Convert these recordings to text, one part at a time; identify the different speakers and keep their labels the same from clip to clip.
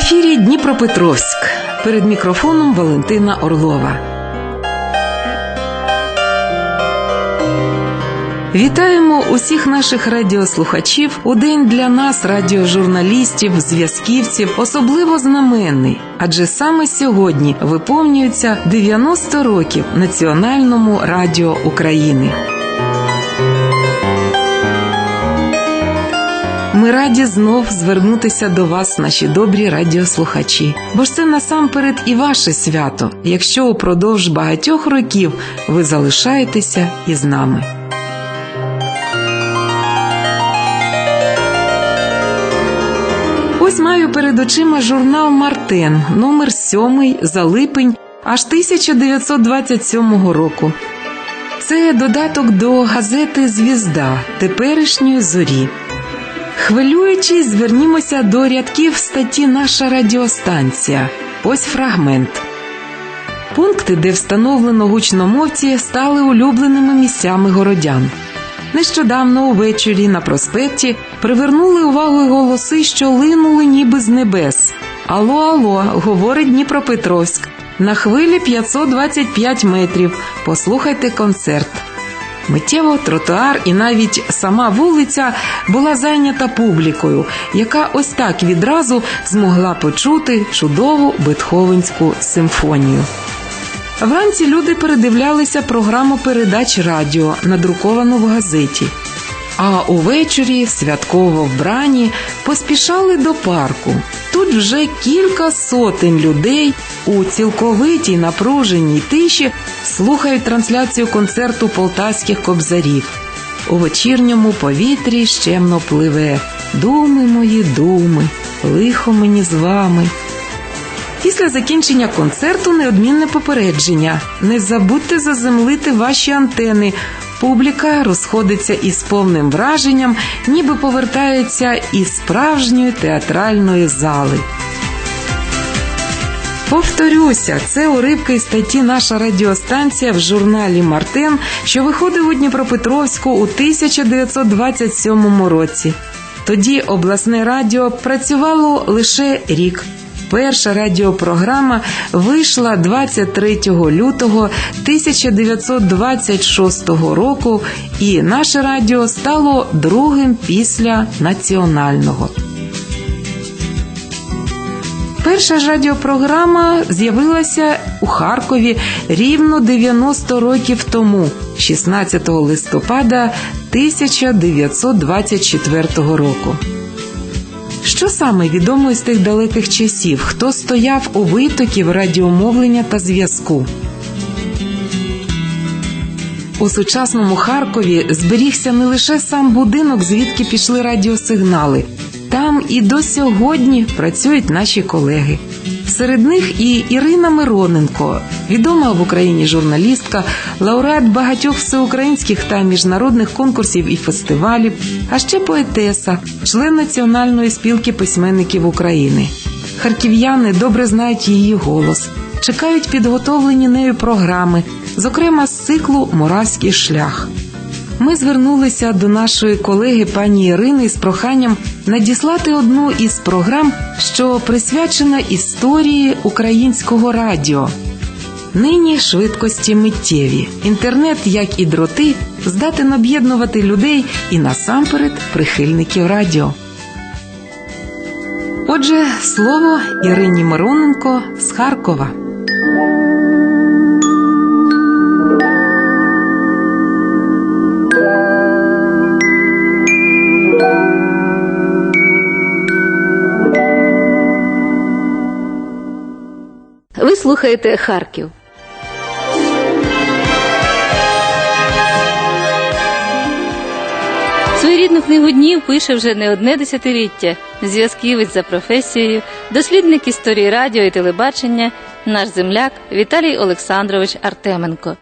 Speaker 1: ефірі Дніпропетровськ. Перед мікрофоном Валентина Орлова. Вітаємо усіх наших радіослухачів у день для нас, радіожурналістів, зв'язківців, особливо знаменний. Адже саме сьогодні виповнюється 90 років Національному радіо України. Ми раді знов звернутися до вас, наші добрі радіослухачі. Бо ж це насамперед і ваше свято, якщо упродовж багатьох років ви залишаєтеся із нами. Ось маю перед очима журнал Мартен, номер 7 за липень аж 1927 року. Це додаток до газети Звізда теперішньої зорі. Хвилюючись, звернімося до рядків статті Наша радіостанція. Ось фрагмент. Пункти, де встановлено гучномовці, стали улюбленими місцями городян. Нещодавно увечері на проспекті привернули увагу голоси, що линули ніби з небес. Алло, алло, говорить Дніпропетровськ. На хвилі 525 метрів. Послухайте концерт. Миттєво тротуар і навіть сама вулиця була зайнята публікою, яка ось так відразу змогла почути чудову бетховенську симфонію. Вранці люди передивлялися програму передач радіо, надруковану в газеті. А увечері, святково вбрані, поспішали до парку. Тут вже кілька сотень людей у цілковитій напруженій тиші слухають трансляцію концерту полтавських кобзарів. У вечірньому повітрі щемно пливе. Думи мої, думи, лихо мені з вами. Після закінчення концерту неодмінне попередження. Не забудьте заземлити ваші антени. Публіка розходиться із повним враженням, ніби повертається із справжньої театральної зали. Повторюся, це уривки із статті наша радіостанція в журналі Мартен, що виходив у Дніпропетровську у 1927 році. Тоді обласне радіо працювало лише рік. Перша радіопрограма вийшла 23 лютого 1926 року, і наше радіо стало другим після національного. Перша ж радіопрограма з'явилася у Харкові рівно 90 років тому, 16 листопада 1924 року. Що саме відомо з тих далеких часів? Хто стояв у витоків радіомовлення та зв'язку? У сучасному Харкові зберігся не лише сам будинок, звідки пішли радіосигнали. Там і до сьогодні працюють наші колеги. Серед них і Ірина Мироненко, відома в Україні журналістка, лауреат багатьох всеукраїнських та міжнародних конкурсів і фестивалів, а ще поетеса, член Національної спілки письменників України. Харків'яни добре знають її голос, чекають підготовлені нею програми, зокрема з циклу Моравський шлях. Ми звернулися до нашої колеги пані Ірини з проханням надіслати одну із програм, що присвячена історії українського радіо. Нині швидкості миттєві. Інтернет, як і дроти, здатен об'єднувати людей і насамперед прихильників радіо. Отже, слово Ірині Мироненко з Харкова.
Speaker 2: Слухаєте Харків. Своєрідну книгу днів пише вже не одне десятиліття. Зв'язківець за професією, дослідник історії радіо і телебачення, наш земляк Віталій Олександрович Артеменко.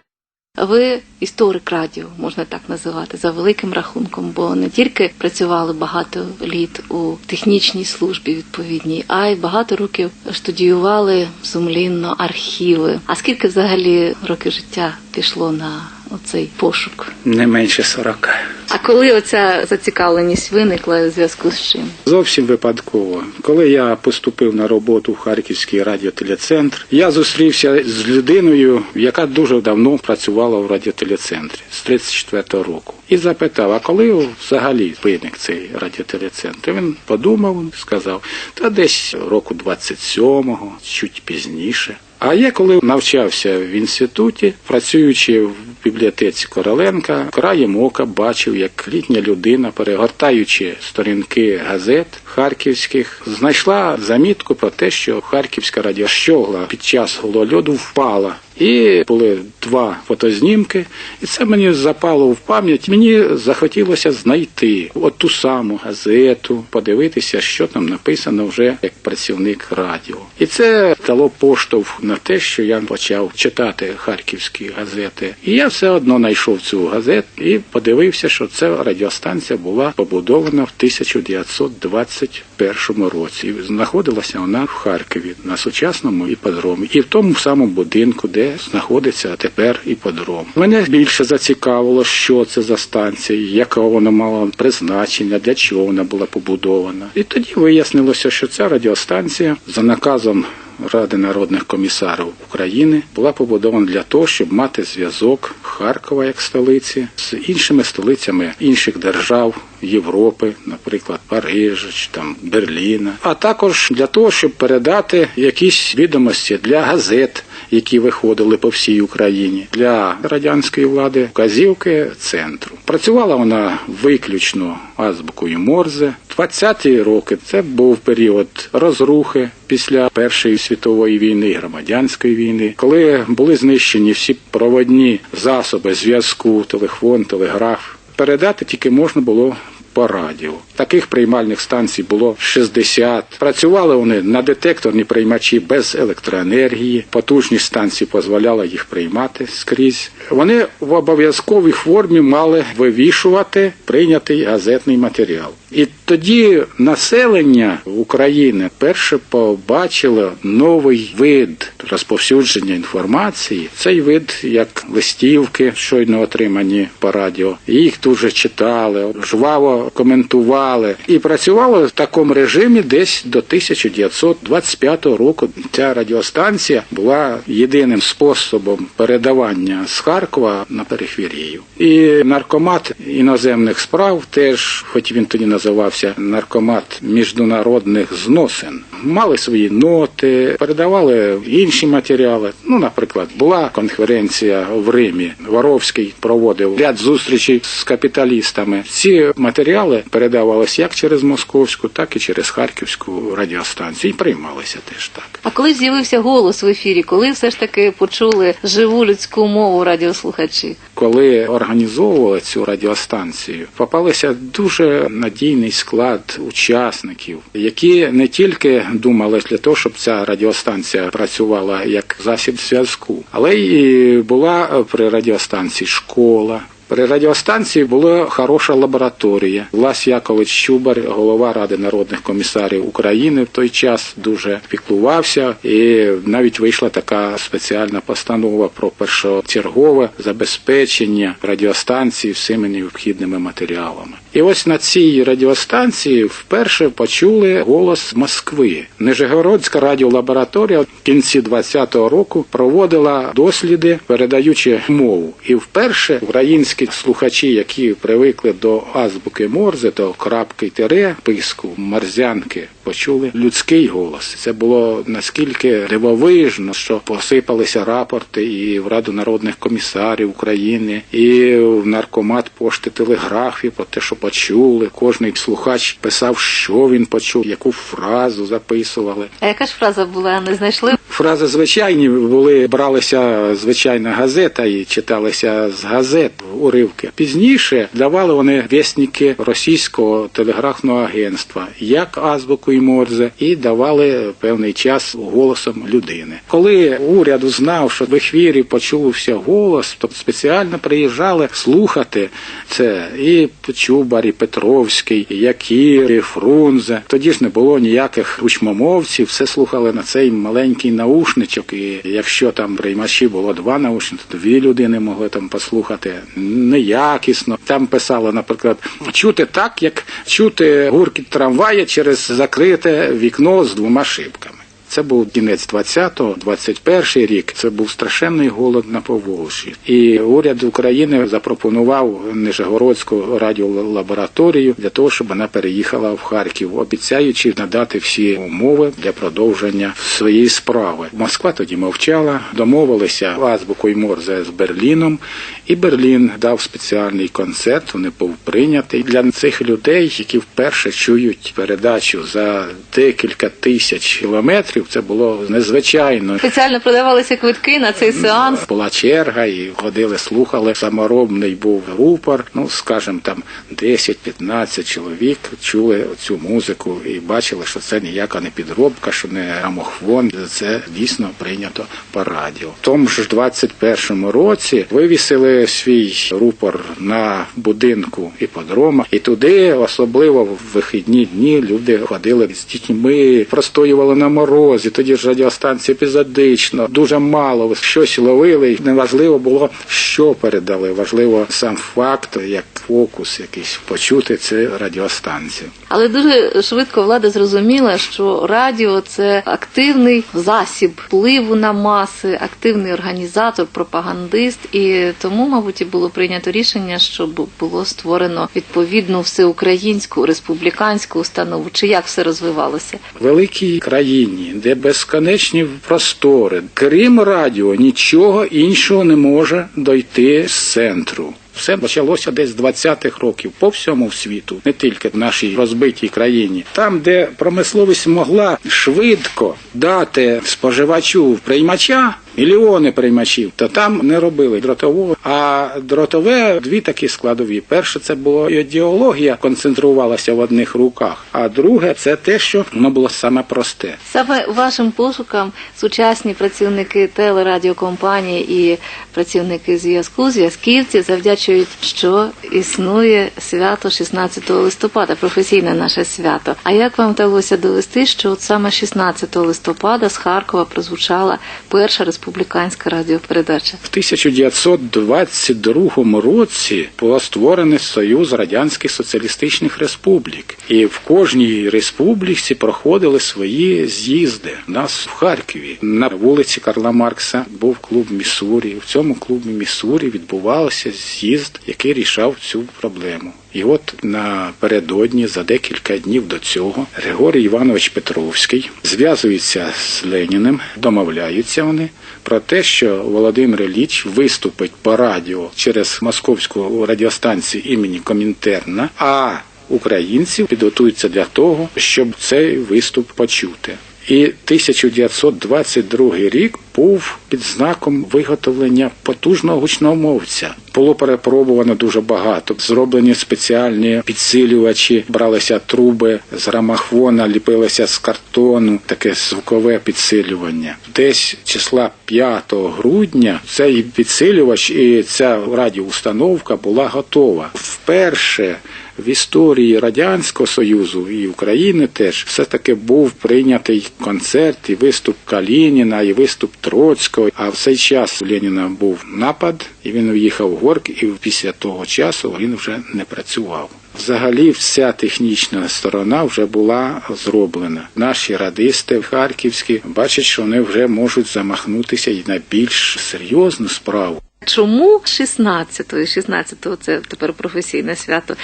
Speaker 2: Ви історик радіо, можна так називати, за великим рахунком, бо не тільки працювали багато літ у технічній службі відповідній, а й багато років студіювали сумлінно архіви. А скільки взагалі років життя пішло на оцей пошук?
Speaker 3: Не менше 40.
Speaker 2: А коли оця зацікавленість виникла у зв'язку з чим?
Speaker 3: Зовсім випадково. Коли я поступив на роботу в Харківський радіотелецентр, я зустрівся з людиною, яка дуже давно працювала в радіотелецентрі з 34-го року. І запитав, а коли взагалі виник цей радіотелецентр? Він подумав, сказав, та десь року 27-го, чуть пізніше. А я коли навчався в інституті, працюючи в бібліотеці Короленка, краєм ока бачив, як літня людина, перегортаючи сторінки газет харківських, знайшла замітку про те, що харківська радіощогла під час голольоду впала. І були два фотознімки, і це мені запало в пам'ять. Мені захотілося знайти от ту саму газету, подивитися, що там написано вже як працівник радіо. І це дало поштовх на те, що я почав читати харківські газети. І я все одно знайшов цю газету і подивився, що ця радіостанція була побудована в 1921 році. І знаходилася вона в Харкові на сучасному іпподромі і в тому самому будинку, де знаходиться тепер іпподром. Мене більше зацікавило, що це за станція, яке вона мала призначення, для чого вона була побудована. І тоді вияснилося, що ця радіостанція за наказом. Ради народних комісарів України була побудована для того, щоб мати зв'язок Харкова як столиці з іншими столицями інших держав Європи, наприклад, Парижа чи там Берліна, а також для того, щоб передати якісь відомості для газет, які виходили по всій Україні для радянської влади, вказівки центру. Працювала вона виключно азбукою Морзе. 20-ті роки це був період розрухи після Першої світової війни, громадянської війни, коли були знищені всі проводні засоби зв'язку, телефон, телеграф. Передати тільки можна було по радіо. Таких приймальних станцій було 60. Працювали вони на детекторні приймачі без електроенергії. Потужність станції дозволяла їх приймати скрізь. Вони в обов'язковій формі мали вивішувати прийнятий газетний матеріал. І тоді населення України перше побачило новий вид розповсюдження інформації. Цей вид як листівки, щойно отримані по радіо. Їх дуже читали, жваво коментували і працювали в такому режимі десь до 1925 року. Ця радіостанція була єдиним способом передавання з Харкова на периферію. І наркомат іноземних справ теж, хоч він тоді називався наркомат міжнародних зносин, мали свої ноти, передавали інші матеріали. Ну, наприклад, була конференція в Римі. Воровський проводив ряд зустрічей з капіталістами. Ці матеріали передавалися як через московську, так і через харківську радіостанцію. І приймалися теж так.
Speaker 2: А коли з'явився голос в ефірі, коли все ж таки почули живу людську мову радіослухачі?
Speaker 3: Коли організовували цю радіостанцію, попалися дуже надійний склад учасників, які не тільки думали для того, щоб ця радіостанція працювала як засіб зв'язку, але й була при радіостанції школа. При радіостанції була хороша лабораторія. Влас Якович Щубар, голова Ради народних комісарів України, в той час дуже піклувався, і навіть вийшла така спеціальна постанова про першочергове забезпечення радіостанції всіми необхідними матеріалами. І ось на цій радіостанції вперше почули голос Москви. Нижегородська радіолабораторія в кінці 20-го року проводила досліди, передаючи мову. І вперше українські слухачі, які привикли до азбуки Морзе, до крапки тире, писку, марзянки, почули людський голос. Це було наскільки дивовижно, що посипалися рапорти і в Раду народних комісарів України, і в наркомат пошти телеграфів про те, що почули. Кожний слухач писав, що він почув, яку фразу записували.
Speaker 2: А яка ж фраза була? Не знайшли?
Speaker 3: Фрази звичайні були, бралися звичайна газета і читалися з газет уривки. Пізніше давали вони вісники російського телеграфного агентства, як азбукою Морзе, і давали певний час голосом людини. Коли уряд узнав, що в ефірі почувся голос, то спеціально приїжджали слухати це і Чубар, і Петровський, і Якір, і Фрунзе. Тоді ж не було ніяких учмомовців, все слухали на цей маленький наушничок. І якщо там приймачі було два наушники, то дві людини могли там послухати неякісно. Там писало, наприклад, чути так, як чути гуркіт трамвая через закрите вікно з двома шибками. Це був кінець 20-го, 21 рік. Це був страшенний голод на Поволжі. І уряд України запропонував Нижегородську радіолабораторію для того, щоб вона переїхала в Харків, обіцяючи надати всі умови для продовження своєї справи. Москва тоді мовчала, домовилися азбукою Морзе з Берліном, і Берлін дав спеціальний концерт. Він був прийнятий для цих людей, які вперше чують передачу за декілька тисяч кілометрів. Це було незвичайно.
Speaker 2: Спеціально продавалися квитки на цей сеанс.
Speaker 3: Була черга, і ходили, слухали. Саморобний був рупор. Ну, скажімо, там 10-15 чоловік чули цю музику і бачили, що це ніяка не підробка, що не грамофон. Це дійсно прийнято по радіо. В тому ж 21-му році вивісили свій рупор на будинку іпподрома, і туди, особливо в вихідні дні, люди ходили з дітьми, простоювали на морозі. Тоді ж радіостанції епізодично, дуже мало щось ловили. Неважливо було, що передали. Важливо сам факт, як фокус якийсь почути цю радіостанцію.
Speaker 2: Але дуже швидко влада зрозуміла, що радіо це активний засіб впливу на маси, активний організатор, пропагандист. І тому, мабуть, і було прийнято рішення, щоб було створено відповідну всеукраїнську республіканську установу. Чи як все розвивалося?
Speaker 3: великій країні, де безконечні простори, крім радіо, нічого іншого не може дойти з центру. Все почалося десь з 20-х років по всьому світу, не тільки в нашій розбитій країні. Там, де промисловість могла швидко дати споживачу приймача. Мільйони приймачів, то там не робили дротового. А дротове дві такі складові. Перше, це було ідеологія, концентрувалася в одних руках. А друге, це те, що воно було саме просте.
Speaker 2: Саме вашим пошукам сучасні працівники телерадіокомпанії і працівники зв'язку, зв'язківці завдячують, що існує свято 16 листопада, професійне наше свято. А як вам вдалося довести, що от саме 16 листопада з Харкова прозвучала перша республіканська радіопередача?
Speaker 3: В 1922 році було створений Союз Радянських Соціалістичних Республік, і в кожній республіці проходили свої з'їзди. У нас в Харкові на вулиці Карла Маркса був клуб Міссурі. В цьому клубі Міссурі відбувався з'їзд, який рішав цю проблему. І от напередодні, за декілька днів до цього, Григорій Іванович Петровський зв'язується з Леніним, домовляються вони про те, що Володимир Ілліч виступить по радіо через московську радіостанцію імені Комінтерна, а українці підготуються для того, щоб цей виступ почути. І 1922 рік був під знаком виготовлення потужного гучномовця. Було перепробовано дуже багато. Зроблені спеціальні підсилювачі, бралися труби з грамофона, ліпилися з картону, таке звукове підсилювання. Десь числа 5 грудня цей підсилювач і ця радіоустановка була готова. Вперше в історії Радянського Союзу і України теж все таки був прийнятий концерт і виступ Калініна, і виступ Троцького. А в цей час у Леніна був напад, і він в'їхав в горк, і після того часу він вже не працював. Взагалі, вся технічна сторона вже була зроблена. Наші радисти харківські бачать, що вони вже можуть замахнутися і на більш серйозну справу.
Speaker 2: Чому 16-го? 16-го – це тепер професійне свято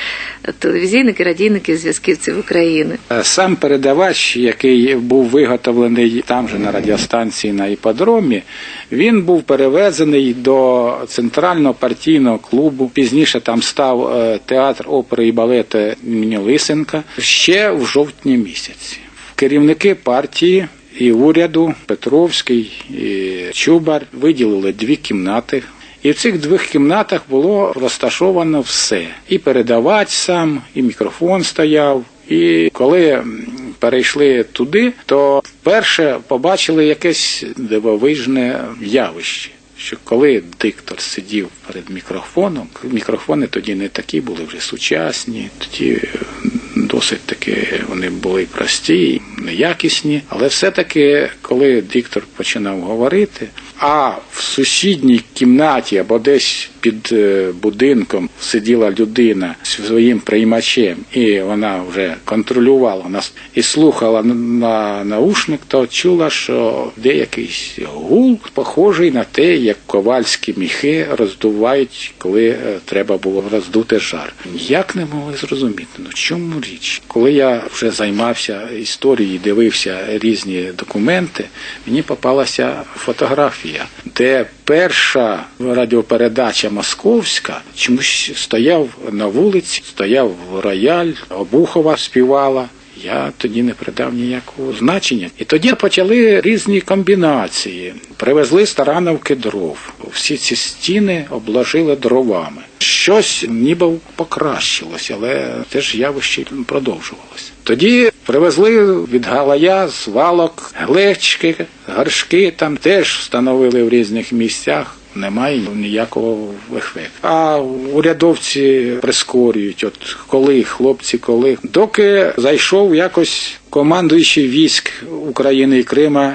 Speaker 2: телевізійники, радійники, зв'язківців України.
Speaker 3: Е, Сам передавач, який був виготовлений там же на радіостанції на іпподромі, він був перевезений до центрального партійного клубу. Пізніше там став е, театр опери і балету імені Лисенка ще в жовтні місяці. Керівники партії і уряду Петровський і Чубар виділили дві кімнати. І в цих двох кімнатах було розташовано все. І передавач сам, і мікрофон стояв. І коли перейшли туди, то вперше побачили якесь дивовижне явище. що коли диктор сидів перед мікрофоном, мікрофони тоді не такі були вже сучасні, тоді досить таки вони були прості, неякісні, але все-таки, коли диктор починав говорити, а в сусідній кімнаті або десь під е, будинком сиділа людина зі своїм приймачем, і вона вже контролювала нас і слухала на наушник, то чула, що деякий гул похожий на те, як ковальські міхи роздувають, коли е, треба було роздути жар. Ніяк не могли зрозуміти, ну чому річ. Коли я вже займався історією, дивився різні документи, мені попалася фотографія, де перша радіопередача московська чомусь стояв на вулиці, стояв рояль, Обухова співала. Я тоді не придав ніякого значення. І тоді почали різні комбінації. Привезли з Тарановки дров. Всі ці стіни обложили дровами. Щось ніби покращилось, але теж явище продовжувалося. Тоді привезли від Галая з валок глечки, горшки там теж встановили в різних місцях. Немає ніякого ефекту. А урядовці прискорюють, от коли хлопці, коли доки зайшов якось командуючий військ України і Крима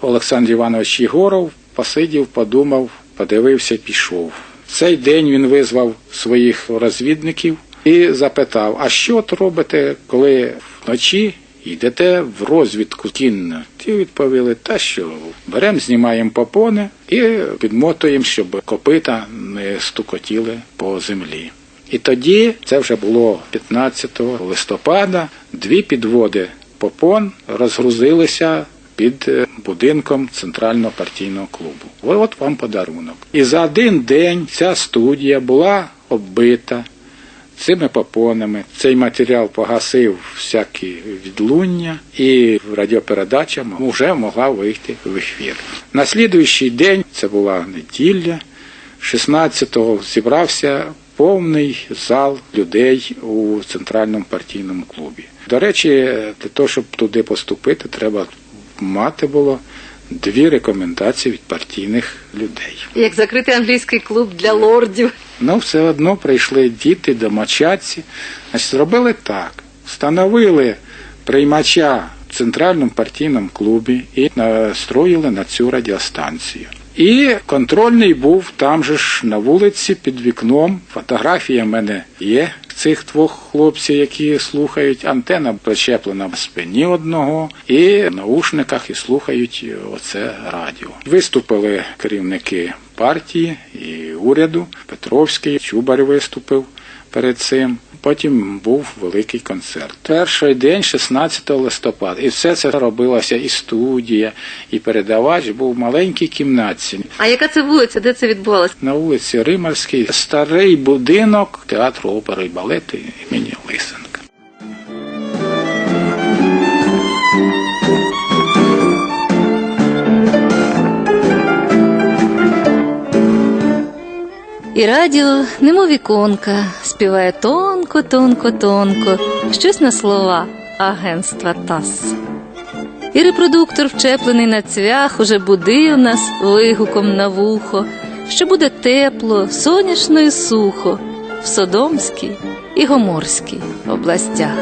Speaker 3: Олександр Іванович Єгоров, посидів, подумав, подивився, пішов. Цей день він визвав своїх розвідників і запитав: а що от робите, коли вночі йдете в розвідку кінно? Ті відповіли, та що беремо, знімаємо попони і підмотуємо, щоб копита не стукотіли по землі. І тоді, це вже було 15 листопада, дві підводи попон розгрузилися під будинком центрального партійного клубу. От вам подарунок. І за один день ця студія була оббита цими попонами. Цей матеріал погасив всякі відлуння, і радіопередача вже могла вийти в ефір. На слідуючий день, це була неділя, 16-го зібрався повний зал людей у центральному партійному клубі. До речі, для того, щоб туди поступити, треба мати було дві рекомендації від партійних людей.
Speaker 2: Як закритий англійський клуб для лордів.
Speaker 3: Ну, все одно прийшли діти, домочадці. Значить, зробили так: встановили приймача в центральному партійному клубі і настроїли на цю радіостанцію. І контрольний був там же ж на вулиці під вікном. Фотографія в мене є цих двох хлопців, які слухають. Антена причеплена в спині одного, і в наушниках і слухають оце радіо. Виступили керівники партії і уряду. Петровський, Чубар виступив перед цим. Потім був великий концерт. Перший день, 16 листопада, і все це робилося і студія, і передавач був в маленькій кімнатці.
Speaker 2: А яка це вулиця? Де це відбувалося?
Speaker 3: На вулиці Римарській старий будинок театру опери і балету імені Лисенка.
Speaker 2: І радіо, немов віконка, співає тонко, тонко, тонко, щось на слова агентства ТАСС. І репродуктор, вчеплений на цвях, уже будив нас вигуком на вухо, що буде тепло, сонячно і сухо в Содомській і Гоморській областях.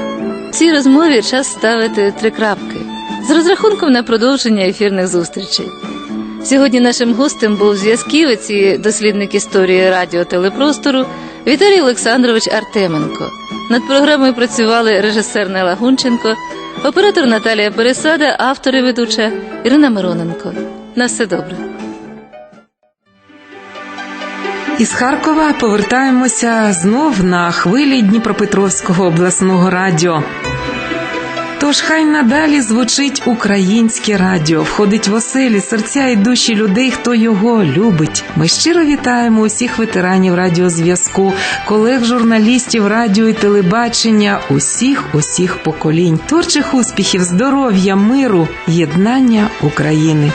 Speaker 2: В цій розмові час ставити три крапки з розрахунком на продовження ефірних зустрічей. Сьогодні нашим гостем був зв'язківець і дослідник історії радіо телепростору Віталій Олександрович Артеменко. Над програмою працювали режисер Нела Гунченко, оператор Наталія Пересада, автор і ведуча Ірина Мироненко. На все добре.
Speaker 1: Із Харкова повертаємося знов на хвилі Дніпропетровського обласного радіо. Тож хай надалі звучить українське радіо, входить в оселі, серця і душі людей, хто його любить. Ми щиро вітаємо усіх ветеранів радіозв'язку, колег журналістів радіо і телебачення, усіх усіх поколінь, творчих успіхів, здоров'я, миру, єднання України.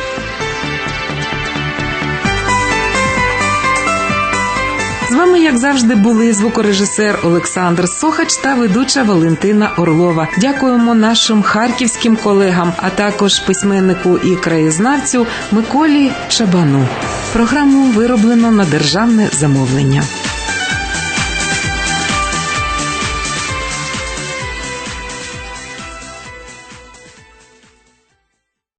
Speaker 1: Як завжди, були звукорежисер Олександр Сохач та ведуча Валентина Орлова. Дякуємо нашим харківським колегам, а також письменнику і краєзнавцю Миколі Чабану. Програму вироблено на державне замовлення.